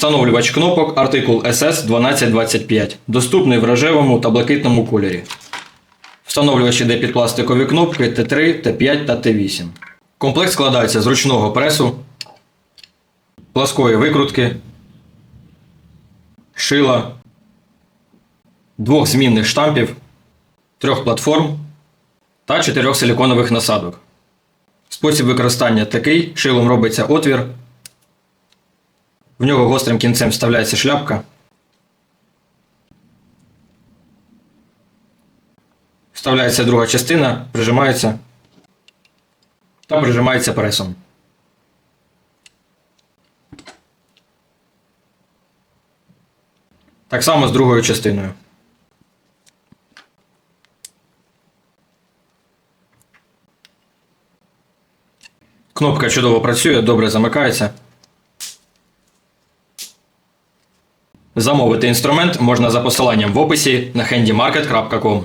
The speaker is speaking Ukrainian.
Встановлювач кнопок артикул SS 1225. Доступний в рожевому та блакитному кольорі. Встановлювач іде під пластикові кнопки Т3, Т5 та Т8. Комплект складається з ручного пресу, пласкої викрутки, шила, двох змінних штампів, трьох платформ та чотирьох силіконових насадок. Спосіб використання такий: шилом робиться отвір, в нього гострим кінцем вставляється шляпка. Вставляється друга частина, прижимається та прижимається пресом. Так само з другою частиною. Кнопка чудово працює, добре замикається. Замовити інструмент можна за посиланням в описі на handymarket.com.